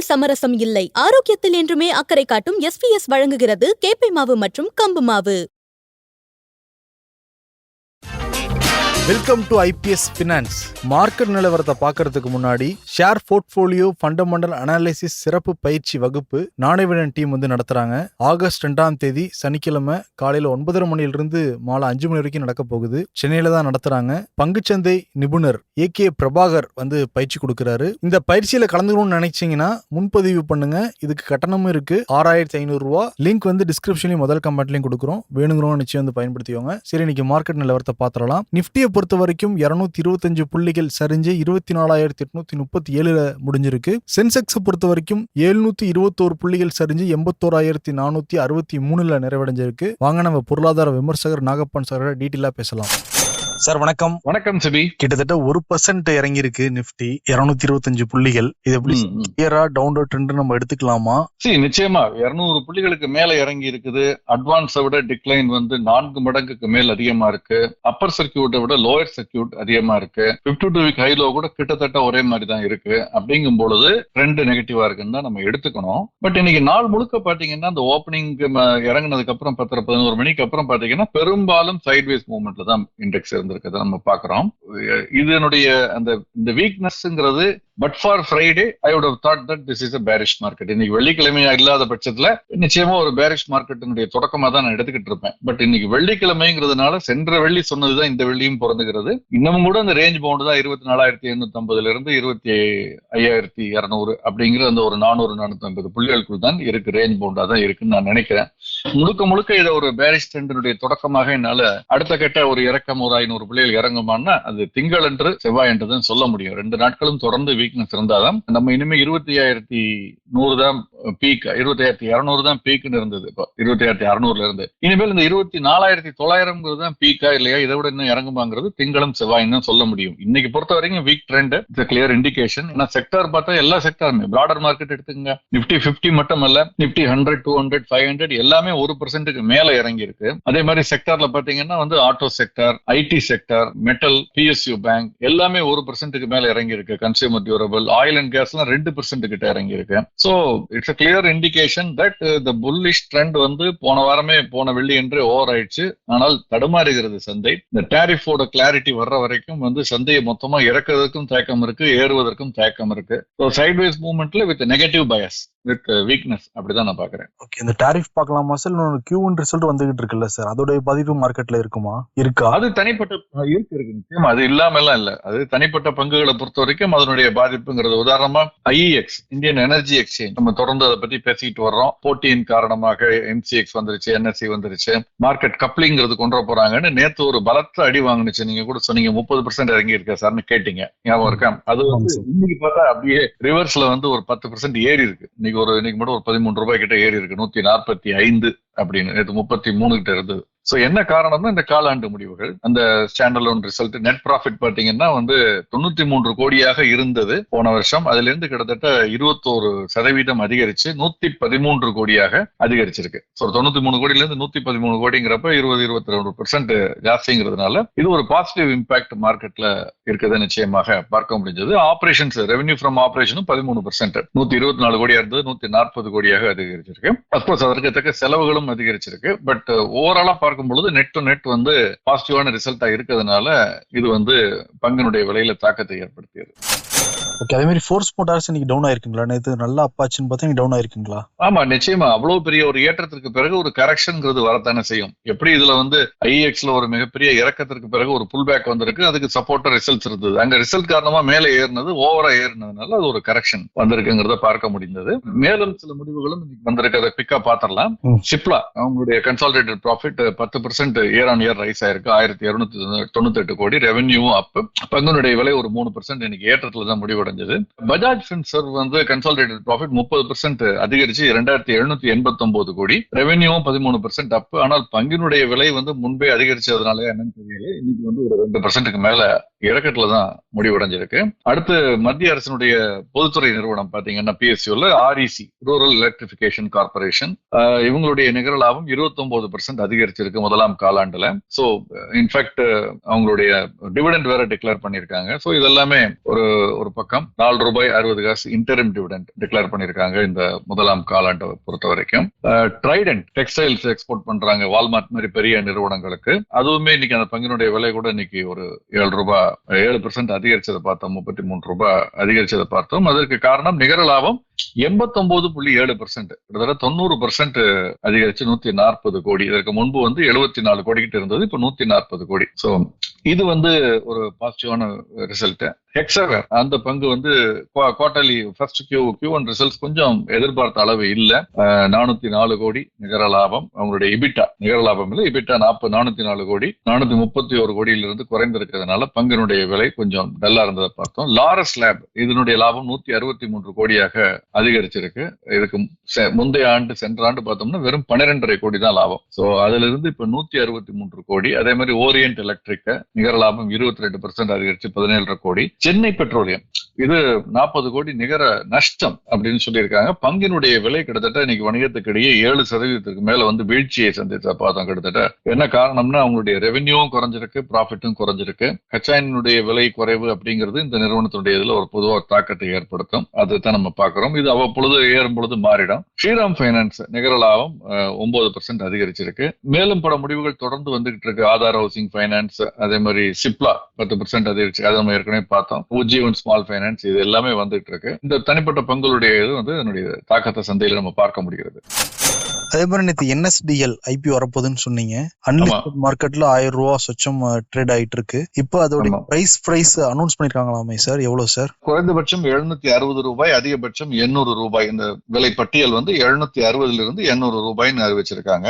சுவையில் சமரசம் இல்லை. ஆரோக்கியத்தில் என்றுமே அக்கறை காட்டும் எஸ்பிஎஸ் வழங்குகிறது. கேப்பை மாவு மற்றும் கம்பு மாவு. Welcome to IPS finance market நிலவரத்தை பார்க்கறதுக்கு முன்னாடி ஷேர் போர்ட்ஃபோலியோ ஃபண்டமெண்டல் அனாலிசிஸ் சிறப்பு பயிற்சி வகுப்பு நாணயவிடன் டீம் வந்து நடத்துறாங்க. ஆகஸ்ட் ரெண்டாம் தேதி சனிக்கிழமை காலையில ஒன்பதரை மணியிலிருந்து மாலை அஞ்சு மணி வரைக்கும் நடக்க போகுது. சென்னையில தான் நடத்துறாங்க. பங்குச்சந்தை நிபுணர் ஏ கே பிரபாகர் வந்து பயிற்சி கொடுக்கிறாரு. இந்த பயிற்சியில கலந்துக்கணும்னு நினைச்சீங்கன்னா முன்பதிவு பண்ணுங்க. இதுக்கு கட்டணமும் இருக்கு. ஆறாயிரத்தி ஐநூறு ரூபா. லிங்க் வந்து டிஸ்கிரிப்ஷன்லயும் முதல் கமெண்ட்லயும் கொடுக்குறோம். வேணுங்கிறோம் நிச்சயம் வந்து பயன்படுத்திக்கோங்க. சரி இன்னைக்கு மார்க்கெட் நிலவரத்தை பாத்திரலாம் நிஃப்டியை பொறுத்த வரைக்கும் இருநூத்தி இருபத்தஞ்சு புள்ளிகள் சரிஞ்சு இருபத்தி நாலாயிரத்தி எட்நூத்தி முப்பத்தி ஏழுல முடிஞ்சிருக்கு. சென்செக்ஸ் பொறுத்த வரைக்கும் எழுநூத்தி இருபத்தோரு புள்ளிகள் சரிஞ்சு எண்பத்தோராயிரத்தி நானூத்தி அறுபத்தி மூணுல நிறைவடைஞ்சிருக்கு. வாங்க நம்ம பொருளாதார விமர்சகர் நாகப்பன் சார் டீட்டெயிலா பேசலாம். சார் வணக்கம். வணக்கம் சிபி. கிட்டத்தட்ட ஒரு பர்சன்ட் இறங்கி இருக்கு நிப்டி இருநூத்தி இருபத்தஞ்சு புள்ளிகள். இது எப்படி. கிளியரா டவுன் ட்ரெண்ட் நம்ம எடுத்துக்கலாமா? சரி நிச்சயமா. 200 புள்ளிகளுக்கு மேல இறங்கி இருக்குது அட்வான்ஸை விட டிக்ளைன் வந்து நான்கு மடங்குக்கு மேல் அதிகமா இருக்கு. அப்பர் சர்க்கியூட்டை விட லோயர் சர்க்கியூட் அதிகமா இருக்கு. 52 டூ வீக் ஹைலோ கூட கிட்டத்தட்ட ஒரே மாதிரி தான் இருக்கு. அப்படிங்கும் பொழுது ட்ரெண்ட் நெகட்டிவா இருக்குன்னு தான் நம்ம எடுத்துக்கணும். பட் இன்னைக்கு நாள் முழுக்க பாத்தீங்கன்னா அந்த ஓப்பனிங் இறங்குனதுக்கு அப்புறம் பத்தரை பதினோரு மணிக்கு அப்புறம் பாத்தீங்கன்னா பெரும்பாலும் சைட்வேஸ் மூவ்மெண்ட்ல தான் இண்டெக்ஸ் இருந்திருக்கிறத நம்ம பாக்குறோம் இதனுடைய அந்த இந்த வீக்னஸ்ங்கிறது but for Friday I would thought that this is a bearish market இன்னைக்கு வெள்ளிக்கிழமையா இல்லாத பட்சத்துல நிச்சயமா ஒரு பேரிஷ் மார்க்கெட்டினுடைய தொடக்கமா தான் நான் எடுத்துக்கிட்டு இருப்பேன். பட் இன்னைக்கு வெள்ளிக்கிழமைங்கிறதுனால சென்ற வெள்ளி சொன்னதுதான் இந்த வெள்ளியும் பிறந்துகிறது. இன்னமும் கூட அந்த ரேஞ்ச் பவுண்டு தான் இருபத்தி நாலாயிரத்தி எண்ணூத்தி ஐம்பதுல இருந்து இருபத்தி ஐயாயிரத்தி இருநூறு அப்படிங்கிற அந்த ஒரு நானூறு நானூத்தி ஐம்பது புள்ளிகளுக்குள் தான் இருக்கு ரேஞ்ச் பவுண்டா தான் இருக்குன்னு நான் நினைக்கிறேன். முழுக்க முழுக்க இதை ஒரு பேரிஷ் ட்ரெண்டினுடைய தொடக்கமாக என்னால அடுத்த கட்ட ஒரு இறக்கம் ஒரு ஐநூறு புள்ளிகள் இறங்குமான்னா அது திங்கள் என்று செவ்வாய் என்று தான் சொல்ல முடியும். ரெண்டு நாட்களும் தொடர்ந்து வீக்னஸ் இருந்தாதான் நம்ம இனிமே இருபத்தி ஐயாயிரத்தி நூறு தான் பீக் இருபத்தி ஆயிரத்தி இருநூறு தான் பீக்னு இருந்தது இப்போ. இருபத்தி ஆயிரத்தி அறுநூறுல இருந்து. இனிமேல் இந்த இருபத்தி நாலாயிரத்தி தொள்ளாயிரம்ங்கிறது தான் பீக்கா இல்லையா இதை விட இன்னும் இறங்குமாங்கிறது திங்களும் செவ்வாயும் தான் சொல்ல முடியும். இன்னைக்கு பொறுத்த வரைக்கும் week trend it's clear indication ஏன்னா செக்டார் பார்த்தா எல்லா செக்டாருமே பிராடர் மார்க்கெட் எடுத்துங்க நிப்டி பிப்டி மட்டும் அல்ல Nifty hundred two hundred five hundred எல்லாமே ஒரு பர்சன்ட்டுக்கு மேல இறங்கி இருக்கு அதே மாதிரி செக்டார்ல பாத்தீங்கன்னா வந்து auto sector IT sector metal PSU bank எல்லாமே ஒரு பர்சன்ட்டுக்கு மேல இறங்கி இருக்கு consumer durable oil and gas எல்லாம் ரெண்டு பர்சன்ட் கிட்ட இறங்கி இருக்கு so it's a clear indication that the bullish trend வந்து போன வாரமே போன வெள்ளி என்று ஓவர் ஆயிடுச்சு. ஆனால் தடுமாறுகிறது சந்தை. இந்த டேரிஃபோட கிளாரிட்டி வர்ற வரைக்கும் வந்து சந்தையை மொத்தமா இறக்குவதற்கும் தேக்கம் இருக்கு ஏறுவதற்கும் தேக்கம் இருக்கு. So sideways மூவ்மெண்ட்ல with negative bias with weakness அப்படிதான் நான் பாக்குறேன் ஓகே இந்த டாரிஃப் பார்க்கலாமா சார் இன்னொரு கியூ ஒன் ரிசல்ட் வந்துகிட்டு இருக்குல்ல சார் அதோட பாதிப்பு மார்க்கெட்ல இருக்குமா? இருக்கா? அது தனிப்பட்ட இருக்கு இருக்கு. நிச்சயமா அது இல்லாம எல்லாம் இல்ல. அது தனிப்பட்ட பங்குகளை பொறுத்த வரைக்கும் அதனுடைய பாதிப்புங்கிறது உதாரணமா ஐஇஎக்ஸ் இந்தியன் எனர்ஜி எக்ஸ்சேஞ்ச் நம்ம தொடர்ந்து அதை பத்தி பேசிக்கிட்டு வர்றோம். போட்டியின் காரணமாக எம்சிஎக்ஸ் வந்துருச்சு என்எஸ்சி வந்துருச்சு. மார்க்கெட் கப்ளிங்கிறது கொண்டு போறாங்கன்னு நேத்து ஒரு பலத்த அடி வாங்குனுச்சு. நீங்க கூட சொன்னீங்க முப்பது பர்சன்ட் இறங்கி இருக்கா சார்னு கேட்டீங்க. ஞாபகம் இருக்கா? அது வந்து இன்னைக்கு பார்த்தா அப்படியே ரிவர்ஸ்ல வந்து ஒரு பத்து பர்சன்ட் ஏறி இருக்கு. இன்னைக்கு ஒரு இன்னைக்கு மட்டும் ஒரு பதிமூணு ரூபாய் கிட்ட ஏறி இருக்கு. நூத்தி நாற்பத்தி ஐந்து அப்படின்னு. நேற்று முப்பத்தி மூணு கிட்ட இருந்தது. ஸோ என்ன காரணம்னா இந்த காலாண்டு முடிவுகள் அந்த ஸ்டாண்டர்ட் ரிசல்ட் நெட் ப்ராஃபிட் பார்த்தீங்கன்னா வந்து தொண்ணூத்தி மூன்று கோடியாக இருந்தது போன வருஷம். அதுலேருந்து கிட்டத்தட்ட இருபத்தோரு சதவீதம் அதிகரிச்சு நூத்தி பதிமூன்று கோடியாக அதிகரிச்சிருக்கு. ஸோ தொண்ணூத்தி மூணு கோடியிலிருந்து நூத்தி பதிமூணு கோடிங்கிறப்ப இருபது இருபத்தி ரெண்டு பெர்சென்ட் ஜாஸ்திங்கிறதுனால இது ஒரு பாசிட்டிவ் இம்பாக்ட் மார்க்கெட்ல இருக்கிறத நிச்சயமாக பார்க்க முடிஞ்சது. ஆபரேஷன்ஸ் ரெவன்யூ ஃப்ரம் ஆபரேஷனும் பதிமூணு பெர்சென்ட் நூத்தி இருபத்தி நாலு கோடியா இருந்தது நூத்தி நாற்பது கோடியாக அதிகரிச்சிருக்கு. அப்கோர்ஸ் அதற்கு தக்க செலவுகளும் அதிகரிச்சிருக்கு. பட் ஓவராலா பார்க்கும் பொழுது நெட் டு நெட் வந்து பாசிட்டிவான ரிசல்ட்டா இருக்கிறதுனால இது வந்து பங்கினுடைய விலையில தாக்கத்தை ஏற்படுத்தியது. ஓகே அதே மாதிரி ஃபோர்ஸ் மோட்டார்ஸ் இன்னைக்கு டவுன் ஆயிருக்குங்களா? நேத்து நல்லா அப்பாச்சுன்னு பார்த்தா டவுன் ஆயிருக்குங்களா? ஆமா நிச்சயமா. அவ்வளவு பெரிய ஒரு ஏற்றத்திற்கு பிறகு ஒரு கரெக்ஷன்ங்கிறது வரத்தானே செய்யும். எப்படி இதுல வந்து ஐஎக்ஸ்ல ஒரு மிகப்பெரிய இறக்கத்திற்கு பிறகு ஒரு புல் பேக் வந்திருக்கு அதுக்கு சப்போர்ட்டர் ரிசல்ட்ஸ் இருந்தது. அங்க ரிசல்ட் காரணமா மேலே ஏறினது ஓவரா ஏறினதுனால அது ஒரு கரெக்ஷன் வந்திருக்குங்கிறத பார்க்க முடிந்தது. மேலும் சில முடிவுகளும் இன்னைக்கு வந்திருக்கு. அதை பிக்கா பாத்திரலாம் ம். சிப்லா அவங்களுடைய கன்சாலிடேட்டட் ப்ராஃபிட் பத்து percent year on year rise ஆயிருக்கு. ஆயிரத்தி இருநூத்தி தொண்ணூத்தி எட்டு கோடி ரெவன்யூவும் அப் பங்குனுடைய விலை ஒரு மூணு பர்சன்ட் இன்னைக்கு ஏற்றத்துல தான் முடிவடைஞ்சது. பஜாஜ் ஃபின்சர்வ் வந்து கன்சாலிடேட்டட் ப்ராஃபிட் முப்பது பர்சன்ட் அதிகரிச்சு இரண்டாயிரத்தி எழுநூத்தி எண்பத்தி ஒன்பது கோடி ரெவன்யூவும் பதிமூணு பர்சன்ட் அப் ஆனால் பங்கினுடைய விலை வந்து முன்பே அதிகரிச்சதுனால என்னன்னு தெரியல. இன்னைக்கு வந்து ஒரு ரெண்டு பர்சன்ட்டுக்கு மேல இறக்கத்துல தான் முடிவடைஞ்சிருக்கு. அடுத்து மத்திய அரசினுடைய பொதுத்துறை நிறுவனம் பாத்தீங்கன்னா பிஎஸ்யூல ஆர்இசி ரூரல் எலக்ட்ரிபிகேஷன் கார்பரேஷன் இவங்களுடைய நிகர லாபம் 29% பர்சன்ட் அதிகரிச்சிருக்கு முதலாம் காலாண்டுல. சோ இன்ஃபேக்ட் அவங்களுடைய டிவிடெண்ட் வேற டிக்ளேர் பண்ணிருக்காங்க. சோ இதெல்லாமே ஒரு ஒரு பக்கம். நாலு ரூபாய் அறுபது காசு இன்டரிம் டிவிடெண்ட் டிக்ளேர் பண்ணிருக்காங்க இந்த முதலாம் காலாண்டை பொறுத்த வரைக்கும். ட்ரைடன்ட் டெக்ஸ்டைல்ஸ் எக்ஸ்போர்ட் பண்றாங்க வால்மார்ட் மாதிரி பெரிய நிறுவனங்களுக்கு. அதுவுமே இன்னைக்கு அந்த பங்கினுடைய விலை கூட இன்னைக்கு ஒரு ஏழு ரூபாய் ஏழு பெர்சென்ட் அதிகரிச்சதை பார்த்தோம் முப்பத்தி மூன்று ரூபாய் அதிகரிச்சதை பார்த்தோம். அதற்கு காரணம் நிகர லாபம் எண்பத்தொன்பது புள்ளி ஏழு பெர்சென்ட் கிட்டத்தட்ட தொண்ணூறு பெர்சென்ட் அதிகரிச்சு நூத்தி நாற்பது கோடி. இதற்கு முன்பு வந்து எழுபத்தி நாலு கோடி கிட்ட இருந்தது இப்ப நூத்தி நாற்பது கோடி. சோ இது வந்து ஒரு பாசிட்டிவான ரிசல்ட் ஹெக்ஸாவேர் அந்த பங்கு வந்து quarterly first Q Q one results கொஞ்சம் எதிர்பார்த்த அளவு இல்ல. நானூத்தி நாலு கோடி நிகர லாபம். அவங்களுடைய இபிட்டா நிகர லாபம் இல்லை. இபிட்டா நாற்பது நானூத்தி நாலு கோடி. நானூத்தி முப்பத்தி ஒரு கோடியிலிருந்து குறைந்திருக்கிறதுனால பங்கினுடைய விலை கொஞ்சம் டல்லா இருந்ததை பார்த்தோம். லாரஸ் லேப் இதனுடைய லாபம் நூத்தி அறுபத்தி மூன்று கோடியாக அதிகரிச்சிருக்கு. இதுக்கு செ- முந்தைய ஆண்டு சென்ற ஆண்டு பார்த்தோம்னா வெறும் பன்னிரெண்டரை கோடி தான் லாபம். சோ அதுல இருந்து இப்ப நூத்தி அறுபத்தி மூன்று கோடி. அதே மாதிரி ஓரியன்ட் எலக்ட்ரிக் நிகர லாபம் இருபத்தி ரெண்டு பர்சன்ட் அதிகரிச்சு பதினேழரை கோடி. சென்னை பெட்ரோலியம் இது நாற்பது கோடி நிகர நஷ்டம் அப்படின்னு சொல்லியிருக்காங்க. பங்கினுடைய விலை கிட்டத்தட்ட இன்னைக்கு வணிகத்துக்கிடையே ஏழு சதவீதத்துக்கு மேல வந்து வீழ்ச்சியை சந்தித்த பார்த்தோம் கிட்டத்தட்ட. என்ன காரணம்னா அவங்களுடைய ரெவென்யூவும் குறைஞ்சிருக்கு ப்ராஃபிட்டும் குறைஞ்சிருக்கு. கச்சாயினுடைய விலை குறைவு அப்படிங்கிறது இந்த நிறுவனத்துடைய இதுல ஒரு பொதுவாக ஒரு தாக்கத்தை ஏற்படுத்தும். அதுதான் நம்ம பார்க்கிறோம். இது அவ்வப்பொழுது ஏறும் பொழுது மாறிடும். ஸ்ரீராம் பைனான்ஸ் நிகர லாபம் ஒன்பது பர்சன்ட் அதிகரிச்சிருக்கு. மேலும் பல முடிவுகள் தொடர்ந்து வந்துகிட்டு இருக்கு ஆதார் ஹவுசிங் பைனான்ஸ் அதே மாதிரி சிப்லா பத்து பர்சன்ட் அதிகரிச்சு அதை நம்ம ஏற்கனவே பார்த்தோம். உஜ்ஜீவன் ஸ்மால் பைனான்ஸ் இது எல்லாமே வந்துட்டு இருக்கு இந்த தனிப்பட்ட பங்குகளுடைய இது வந்து அதனுடைய தாக்கத்தை சந்தையில நம்ம பார்க்க முடிகிறது. அதே மாதிரி நேற்று என்எஸ்டிஎல் ஐபி வரப்போகுதுன்னு சொன்னீங்க. அன்லிஸ்டட் மார்க்கெட்ல ஆயிரம் ரூபா சொச்சம் ட்ரேட் ஆயிட்டு இருக்கு இப்போ அதோட. பிரைஸ் பிரைஸ் அனௌன்ஸ் பண்ணிருக்காங்களாமே சார் எவ்வளவு சார் குறைந்தபட்சம் எழுநூத்தி அறுபது ரூபாய் அதிகபட்சம் எண்ணூறு ரூபாய். இந்த விலை பட்டியல் வந்து எழுநூத்தி அறுபதுல இருந்து எண்ணூறு ரூபாய்னு அறிவிச்சிருக்காங்க.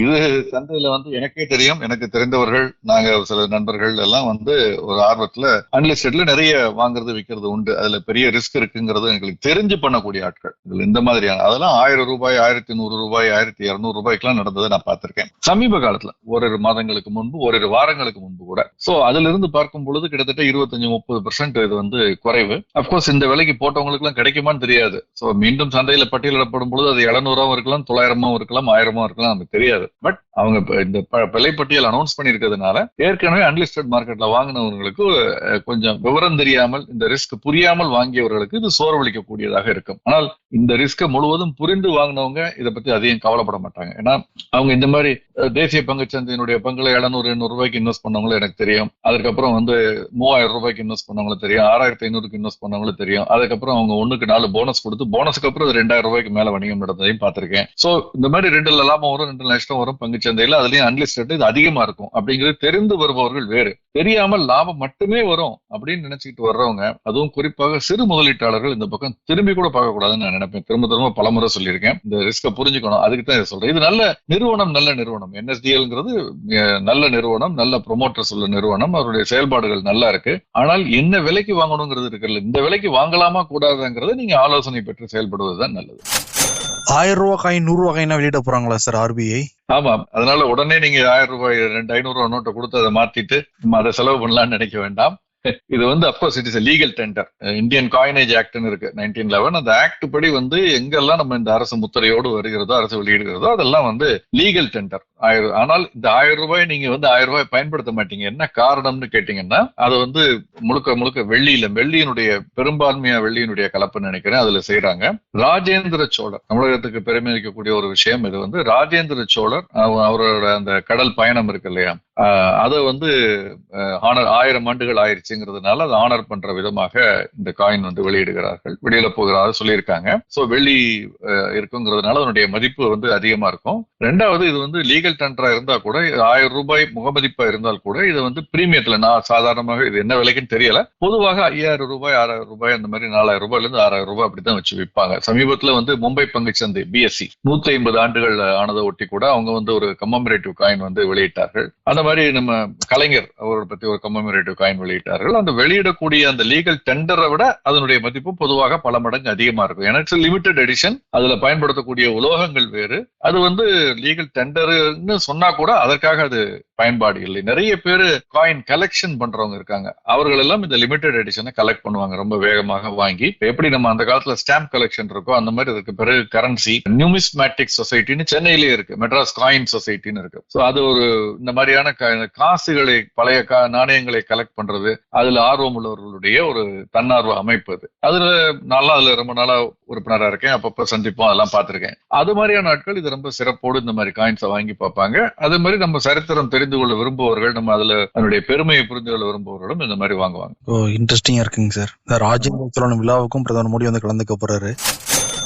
இது சந்தையில வந்து எனக்கே தெரியும். எனக்கு தெரிந்தவர்கள் நாங்க சில நண்பர்கள் எல்லாம் வந்து ஒரு ஆர்வத்துல அன்லிஸ்டட்ல நிறைய வாங்குறது விற்கிறது உண்டு. அதுல பெரிய ரிஸ்க் இருக்குங்கிறது எங்களுக்கு தெரிஞ்சு பண்ணக்கூடிய ஆட்கள். இதுல இந்த மாதிரியான அதெல்லாம் ஆயிரம் ரூபாய் ஆயிரத்தி நூறு ரூபாய் ஆயிரத்தி இருநூறு ரூபாய்க்கெல்லாம் நடந்ததை நான் பார்த்திருக்கேன். சமீப காலத்துல ஓரிரு மாதங்களுக்கு முன்பு ஓரிரு வாரங்களுக்கு முன்பு கூட. சோ அதுல இருந்து பார்க்கும் பொழுது கிட்டத்தட்ட இருபத்தஞ்சு முப்பது பெர்சென்ட் இது வந்து குறைவு. அப்கோர்ஸ் இந்த விலைக்கு போட்டவங்களுக்கு எல்லாம் கிடைக்குமான்னு தெரியாது. சோ மீண்டும் சந்தையில பட்டியலிடப்படும் பொழுது அது எழுநூறாவும் இருக்கலாம் தொள்ளாயிரமாவும் இருக்கலாம் ஆயிரமும் இருக்கலாம் நமக்கு தெரியாது. பட் அவங்க இந்த ப- விலை பட்டியல் அனௌன்ஸ் பண்ணிருக்கிறதுனால ஏற்கனவே அன்லிஸ்டட் மார்க்கெட்ல வாங்கினவங்களுக்கு கொஞ்சம் விவரம் தெரியாமல் இந்த ரிஸ்க் புரியாமல் வாங்கியவர்களுக்கு இது சோர்வளிக்கக்கூடியதாக இருக்கும். ஆனால் இந்த ரிஸ்க முழுவதும் புரிந்து வாங்கினவங்க இதை பத்தி அதிகம் கவலைப்பட மாட்டாங்க ஏன்னா அவங்க இந்த மாதிரி தேசிய பங்குச்சந்தையினுடைய பங்குல எழுநூறு எண்ணூறு ரூபாய்க்கு இன்வெஸ்ட் பண்ணவங்களும் எனக்கு தெரியும். அதுக்கப்புறம் வந்து மூவாயிரம் ரூபாய்க்கு இன்வெஸ்ட் பண்ணவங்களும் தெரியும். ஆறாயிரத்தி ஐநூறுக்கு இன்வெஸ்ட் பண்ணவங்களும் தெரியும். அதுக்கப்புறம் அவங்க ஒண்ணுக்கு நாலு போனஸ் கொடுத்து போனஸ்க்கு அப்புறம் அது ரெண்டாயிரம் ரூபாய்க்கு மேல வணிகம் நடந்ததையும் பார்த்திருக்கேன். சோ இந்த மாதிரி ரெண்டு லாபம் வரும் ரெண்டு நஷ்டம் வரும் பங்குச்சந்தையில அதுலயும் அன்லிஸ்டட் இது அதிகமா இருக்கும். அப்படிங்கிறது தெரிந்து வருபவர்கள் வேறு. தெரியாமல் லாபம் மட்டுமே வரும் அப்படின்னு நினைச்சுக்கிட்டு வர்றவங்க அதுவும் குறிப்பாக சிறு முதலீட்டாளர்கள் இந்த பக்கம் திரும்பி கூட பார்க்க கூடாதுன்னு நான் நினைப்பேன். திரும்ப திரும்ப பலமுறை சொல்லியிருக்கேன். இந்த ரிஸ்கை புரிஞ்சுக்கணும். அதுக்கு தான் இதை சொல்றேன். இது நல்ல நிறுவனம் நல்ல நிறுவனம். என்எஸ்டிஎல்ங்கிறது நல்ல நிறுவனம் நல்ல ப்ரொமோட்டர்ஸ் உள்ள நிறுவனம். அவருடைய செயல்பாடுகள் நல்லா இருக்கு. ஆனால் என்ன விலைக்கு வாங்கணுங்கிறது இருக்குல்ல இந்த விலைக்கு வாங்கலாமா கூடாதுங்கிறத நீங்க ஆலோசனை பெற்று செயல்படுவது தான் நல்லது. ஆயிரம் ரூபாய் காயின் நூறு ரூபாய் காயினா வெளியிட போறாங்களா சார் ஆர்பிஐ ஆமா. அதனால உடனே நீங்க ஆயிரம் ரூபாய் ரெண்டு ஐநூறு ரூபாய் நோட்டை கொடுத்து அதை மாத்திட்டு நம்ம அதை செலவு பண்ணலாம்னு நினைக்க வேண்டாம். இது வந்து of course it is legal tender Indian coinage ஆக்ட்னு இருக்கு நைன்டீன் லெவன் அந்த ஆக்ட் படி வந்து எங்கெல்லாம் நம்ம இந்த அரசு முத்திரையோடு வருகிறதோ அரசு வெளியிடுகிறதோ அதெல்லாம் வந்து லீகல் டெண்டர் ஆயிரம் ஆனால் இந்த ஆயிரம் ரூபாய் நீங்க வந்து ஆயிரம் ரூபாய் பயன்படுத்த மாட்டீங்க. என்ன காரணம்னு கேட்டீங்கன்னா அது வந்து முழுக்க முழுக்க வெள்ளியில வெள்ளியினுடைய பெரும்பான்மையா வெள்ளியினுடைய கலப்புன்னு நினைக்கிறேன் அதுல செய்யறாங்க ராஜேந்திர சோழர் தமிழகத்துக்கு பெருமை இருக்கக்கூடிய ஒரு விஷயம் இது வந்து ராஜேந்திர சோழர் அவரோட அந்த கடல் பயணம் இருக்கு இல்லையா? அதை வந்து ஆனர் ஆயிரம் ஆண்டுகள் ஆயிடுச்சுங்கிறதுனால அதை ஆனர் பண்ற விதமாக இந்த காயின் வந்து வெளியிடுகிறார்கள். வெளியில போகிறதாக சொல்லியிருக்காங்க. ஸோ வெள்ளி இருக்குங்கிறதுனால அதனுடைய மதிப்பு வந்து அதிகமா இருக்கும். ரெண்டாவது இது வந்து லீகல் டெண்டரா இருந்தா கூட ஆயிரம் ரூபாய் முகமதிப்பா இருந்தால் கூட இது வந்து பிரீமியத்துல நான் சாதாரணமாக இது என்ன விலைக்குன்னு தெரியல. பொதுவாக ஐயாயிரம் ரூபாய் ஆறாயிரம் ரூபாய் அந்த மாதிரி நாலாயிரம் ரூபாயில இருந்து ஆறாயிரம் ரூபாய் அப்படித்தான் வச்சு விற்பாங்க. சமீபத்துல வந்து மும்பை பங்குச்சந்தை பிஎஸ்சி நூத்தி ஐம்பது ஆண்டுகள் ஆனதை ஒட்டி கூட அவங்க வந்து ஒரு கம்மமரேட்டிவ் காயின் வந்து வெளியிட்டார்கள். அந்த மாதிரி நம்ம கலைஞர் அவரை பத்தி ஒரு கம்மமரேட்டிவ் காயின் வெளியிட்டார்கள். அந்த வெளியிடக்கூடிய அந்த லீகல் டெண்டரை விட அதனுடைய மதிப்பு பொதுவாக பல மடங்கு அதிகமா இருக்கும். ஏன்னா இட்ஸ் லிமிடெட் எடிஷன் அதுல பயன்படுத்தக்கூடிய உலோகங்கள் வேறு. அது வந்து லீகல் டெண்டர்னு சொன்னா கூட அதற்காக அது பயன்பாடு இல்லை நிறைய பேர் காயின் கலெக்ஷன் பண்றவங்க இருக்காங்க. அவர்கள் எல்லாம் இந்த லிமிடெட் எடிஷனை கலெக்ட் பண்ணுவாங்க. ரொம்ப வேகமாக வாங்கி எப்படி நம்ம அந்த காலத்துல ஸ்டாம்ப் கலெக்ஷன் இருக்கோ அந்த மாதிரி இதுக்கு பிறகு கரன்சி நியூமிஸ்மேட்டிக் சொசைட்டின்னு சென்னையிலேயே இருக்கு. மெட்ராஸ் காயின் சொசைட்டின்னு இருக்கு. ஸோ அது ஒரு இந்த மாதிரியான காசுகளை பழைய கா- நாணயங்களை கலெக்ட் பண்றது அதுல ஆர்வம் உள்ளவர்களுடைய ஒரு தன்னார்வ அமைப்பு அது. அதுல நல்லா அதுல ரொம்ப நாளா உறுப்பினரா இருக்கேன். அப்பப்போ சந்திப்போம். அதெல்லாம் பார்த்துருக்கேன். அது மாதிரியான நாட்கள் இது ரொம்ப சிறப்போடு இந்த மாதிரி காயின்ஸை வாங்கி பார்ப்பாங்க. அது மாதிரி நம்ம சரித்திரம் தெரிந்து கொள்ள விரும்புவவர்கள் நம்ம அதுல அதனுடைய பெருமையை புரிந்து கொள்ள விரும்புவவர்களும் இந்த மாதிரி வாங்குவாங்க. ஓ இன்ட்ரெஸ்டிங்கா இருக்குங்க சார் ராஜேந்திர சோழன் விழாவுக்கும் பிரதமர் மோடி வந்து கலந்துக்க போறாரு.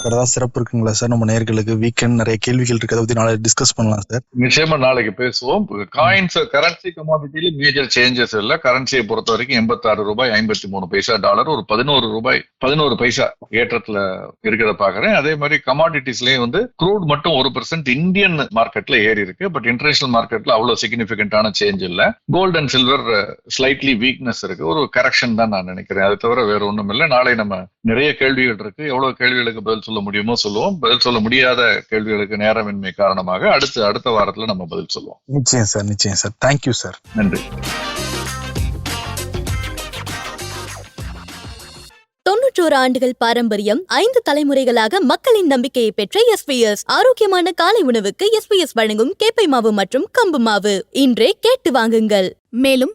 வேற ஏதாவது சிறப்பு இருக்குங்களா சார்? நம்ம நேர்களுக்கு வீக்கெண்ட் நிறைய கேள்விகள் இருக்கு அதை பத்தி நாளை டிஸ்கஸ் பண்ணலாம் சார். நிச்சயமா நாளைக்கு பேசுவோம். காயின்ஸ் கரன்சி கமாடிட்டியில மேஜர் சேஞ்சஸ் இல்ல. கரன்சியை பொறுத்த வரைக்கும் எண்பத்தாறு ரூபாய் ஐம்பத்தி மூணு பைசா டாலர் ஒரு பதினோரு ரூபாய் பதினோரு பைசா ஏற்றத்துல இருக்கிறத பாக்குறேன். அதே மாதிரி கமாடிட்டிஸ்லயும் வந்து க்ரூட் மட்டும் ஒரு பெர்சென்ட் இந்தியன் மார்க்கெட்ல ஏறி இருக்கு. பட் இன்டர்நேஷனல் மார்க்கெட்ல அவ்வளவு சிக்னிபிகண்டான சேஞ்ச் இல்ல. Gold and silver slightly weakness இருக்கு. ஒரு கரெக்ஷன் தான் நான் நினைக்கிறேன். அது தவிர வேற ஒண்ணும் இல்லை நாளை நம்ம நிறைய கேள்விகள் இருக்கு. எவ்வளவு கேள்விகளுக்கு பதில் சொல்ல முடியுமோ சொல்லுவோம். பதில் சொல்ல முடியாத கேள்விகளுக்கு நேரமின்மை காரணமாக அடுத்து அடுத்த வாரத்துல நம்ம பதில் சொல்லுவோம். நிச்சயம் சார் நிச்சயம் சார். தேங்க்யூ சார் நன்றி. தொன்னூற்றோரு ஆண்டுகள் பாரம்பரியம் ஐந்து தலைமுறைகளாக மக்களின் நம்பிக்கையை பெற்ற எஸ்பிஎஸ் ஆரோக்கியமான காலை உணவுக்கு எஸ்பிஎஸ் வழங்கும் கேப்பை மாவு மற்றும் கம்பு மாவு. இன்றே கேட்டு வாங்குங்கள். மேலும்